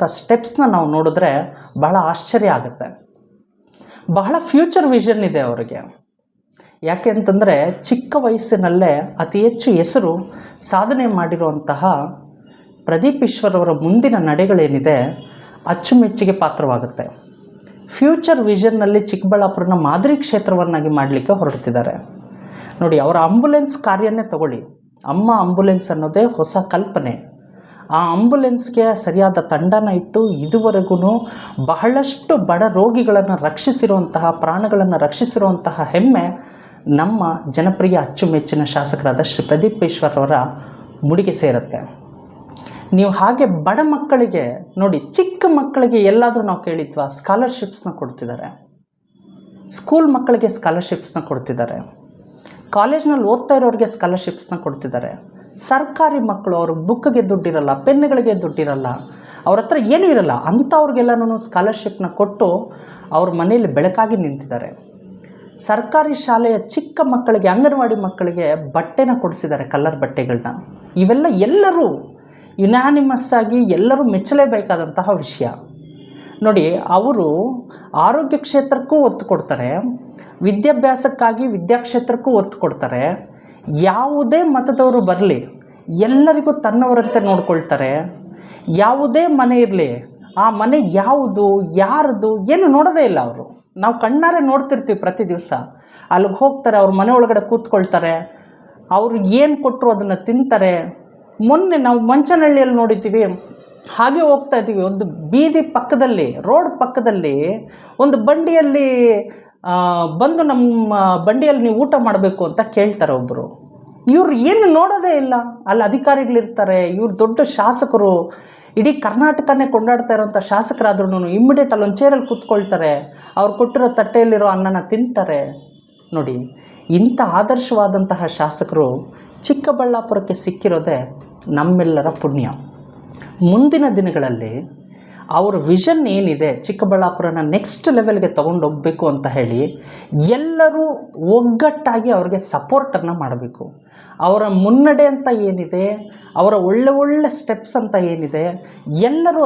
ಇರುವಂಥ ಸ್ಟೆಪ್ಸ್ನ ನಾವು ನೋಡಿದ್ರೆ ಬಹಳ ಆಶ್ಚರ್ಯ ಆಗುತ್ತೆ. ಬಹಳ ಫ್ಯೂಚರ್ ವಿಷನ್ ಇದೆ ಅವರಿಗೆ. ಯಾಕೆ ಅಂತಂದರೆ ಚಿಕ್ಕ ವಯಸ್ಸಿನಲ್ಲೇ ಅತಿ ಹೆಚ್ಚು ಹೆಸರು ಸಾಧನೆ ಮಾಡಿರುವಂತಹ ಪ್ರದೀಪ್ ಈಶ್ವರವರ ಮುಂದಿನ ನಡೆಗಳೇನಿದೆ ಅಚ್ಚುಮೆಚ್ಚಿಗೆ ಪಾತ್ರವಾಗುತ್ತೆ. ಫ್ಯೂಚರ್ ವಿಷನ್ನಲ್ಲಿ ಚಿಕ್ಕಬಳ್ಳಾಪುರನ ಮಾದರಿ ಕ್ಷೇತ್ರವನ್ನಾಗಿ ಮಾಡಲಿಕ್ಕೆ ಹೊರಡ್ತಿದ್ದಾರೆ. ನೋಡಿ, ಅವರ ಆಂಬುಲೆನ್ಸ್ ಕಾರ್ಯನೇ ತಗೊಳ್ಳಿ. ಅಮ್ಮ ಆಂಬ್ಯುಲೆನ್ಸ್ ಅನ್ನೋದೇ ಹೊಸ ಕಲ್ಪನೆ. ಆ ಆಂಬುಲೆನ್ಸ್ಗೆ ಸರಿಯಾದ ತಂಡನ ಇಟ್ಟು ಇದುವರೆಗೂ ಬಹಳಷ್ಟು ಬಡ ರೋಗಿಗಳನ್ನು ರಕ್ಷಿಸಿರುವಂತಹ, ಪ್ರಾಣಗಳನ್ನು ರಕ್ಷಿಸಿರುವಂತಹ ಹೆಮ್ಮೆ ನಮ್ಮ ಜನಪ್ರಿಯ ಅಚ್ಚುಮೆಚ್ಚಿನ ಶಾಸಕರಾದ ಶ್ರೀ ಪ್ರದೀಪ್ ಈಶ್ವರವರ ಮುಡಿಗೆ ಸೇರುತ್ತೆ. ನೀವು ಹಾಗೆ ಬಡ ಮಕ್ಕಳಿಗೆ ನೋಡಿ, ಚಿಕ್ಕ ಮಕ್ಕಳಿಗೆ ಎಲ್ಲಾದರೂ ನಾವು ಕೇಳಿದ್ವಾ ಸ್ಕಾಲರ್ಶಿಪ್ಸ್ನ ಕೊಡ್ತಿದ್ದಾರೆ. ಸ್ಕೂಲ್ ಮಕ್ಕಳಿಗೆ ಸ್ಕಾಲರ್ಶಿಪ್ಸ್ನ ಕೊಡ್ತಿದ್ದಾರೆ. ಕಾಲೇಜ್ನಲ್ಲಿ ಓದ್ತಾ ಇರೋರಿಗೆ ಸ್ಕಾಲರ್ಶಿಪ್ಸ್ನ ಕೊಡ್ತಿದ್ದಾರೆ. ಸರ್ಕಾರಿ ಮಕ್ಕಳು ಅವರು ಬುಕ್ಗೆ ದುಡ್ಡಿರಲ್ಲ ಪೆನ್ನುಗಳಿಗೆ ದುಡ್ಡಿರಲ್ಲ, ಅವ್ರ ಹತ್ರ ಏನೂ ಇರಲ್ಲ ಅಂಥವ್ರಿಗೆಲ್ಲನೂ ಸ್ಕಾಲರ್ಶಿಪ್ನ ಕೊಟ್ಟು ಅವ್ರ ಮನೆಯಲ್ಲಿ ಬೆಳಕಾಗಿ ನಿಂತಿದ್ದಾರೆ. ಸರ್ಕಾರಿ ಶಾಲೆಯ ಚಿಕ್ಕ ಮಕ್ಕಳಿಗೆ, ಅಂಗನವಾಡಿ ಮಕ್ಕಳಿಗೆ ಬಟ್ಟೆನ ಕೊಡಿಸಿದ್ದಾರೆ ಕಲ್ಲರ್ ಬಟ್ಟೆಗಳನ್ನ ಇವೆಲ್ಲ ಎಲ್ಲರೂ ಯುನಾನಿಮಸ್ ಆಗಿ ಎಲ್ಲರೂ ಮೆಚ್ಚಲೇಬೇಕಾದಂತಹ ವಿಷಯ. ನೋಡಿ, ಅವರು ಆರೋಗ್ಯ ಕ್ಷೇತ್ರಕ್ಕೂ ಒತ್ತು ಕೊಡ್ತಾರೆ, ವಿದ್ಯಾಭ್ಯಾಸಕ್ಕಾಗಿ ವಿದ್ಯಾಕ್ಷೇತ್ರಕ್ಕೂ ಒತ್ತು ಕೊಡ್ತಾರೆ ಯಾವುದೇ ಮತದವರು ಬರಲಿ, ಎಲ್ಲರಿಗೂ ತನ್ನವರಂತೆ ನೋಡ್ಕೊಳ್ತಾರೆ. ಯಾವುದೇ ಮನೆ ಇರಲಿ, ಆ ಮನೆ ಯಾವುದು, ಯಾರದು, ಏನು ನೋಡೋದೇ ಇಲ್ಲ ಅವರು. ನಾವು ಕಣ್ಣಾರೆ ನೋಡ್ತಿರ್ತೀವಿ ಪ್ರತಿ ದಿವಸ. ಅಲ್ಲಿಗೆ ಹೋಗ್ತಾರೆ, ಅವ್ರ ಮನೆ ಒಳಗಡೆ ಕೂತ್ಕೊಳ್ತಾರೆ. ಅವ್ರು ಏನು ಕೊಟ್ಟರು ಅದನ್ನು ತಿಂತಾರೆ. ಮೊನ್ನೆ ನಾವು ಮಂಚನಹಳ್ಳಿಯಲ್ಲಿ ನೋಡಿದ್ದೀವಿ. ಹಾಗೆ ಹೋಗ್ತಾ ಇದ್ದೀವಿ ಒಂದು ಬೀದಿ ಪಕ್ಕದಲ್ಲಿ, ರೋಡ್ ಪಕ್ಕದಲ್ಲಿ ಒಂದು ಬಂಡಿಯಲ್ಲಿ ಬಂದು ನಮ್ಮ ಬಂಡಿಯಲ್ಲಿ ನೀವು ಊಟ ಮಾಡಬೇಕು ಅಂತ ಕೇಳ್ತಾರೆ ಒಬ್ಬರು ಇವ್ರು ಏನು ನೋಡೋದೇ ಇಲ್ಲ. ಅಲ್ಲಿ ಅಧಿಕಾರಿಗಳಿರ್ತಾರೆ. ಇವ್ರು ದೊಡ್ಡ ಶಾಸಕರು. ಇಡೀ ಕರ್ನಾಟಕನೇ ಕೊಂಡಾಡ್ತಾ ಇರೋಂಥ ಶಾಸಕರಾದ್ರೂ ಇಮ್ಮಿಡಿಯೇಟ್ ಅಲ್ಲೊಂದು ಚೇರಲ್ಲಿ ಕೂತ್ಕೊಳ್ತಾರೆ. ಅವ್ರು ಕೊಟ್ಟಿರೋ ತಟ್ಟೆಯಲ್ಲಿರೋ ಅನ್ನನ ತಿಂತಾರೆ. ನೋಡಿ, ಇಂಥ ಆದರ್ಶವಾದಂತಹ ಶಾಸಕರು ಚಿಕ್ಕಬಳ್ಳಾಪುರಕ್ಕೆ ಸಿಕ್ಕಿರೋದೇ ನಮ್ಮೆಲ್ಲರ ಪುಣ್ಯ. ಮುಂದಿನ ದಿನಗಳಲ್ಲಿ ಅವ್ರ ವಿಷನ್ ಏನಿದೆ ಚಿಕ್ಕಬಳ್ಳಾಪುರನ ನೆಕ್ಸ್ಟ್ ಲೆವೆಲ್ಗೆ ಹೋಗಬೇಕು ಅಂತ ಹೇಳಿ ಎಲ್ಲರೂ ಒಗ್ಗಟ್ಟಾಗಿ ಅವ್ರಿಗೆ ಸಪೋರ್ಟನ್ನು ಮಾಡಬೇಕು. ಅವರ ಮುನ್ನಡೆ ಅಂತ ಏನಿದೆ, ಅವರ ಒಳ್ಳೆ ಒಳ್ಳೆ ಸ್ಟೆಪ್ಸ್ ಅಂತ ಏನಿದೆ, ಎಲ್ಲರೂ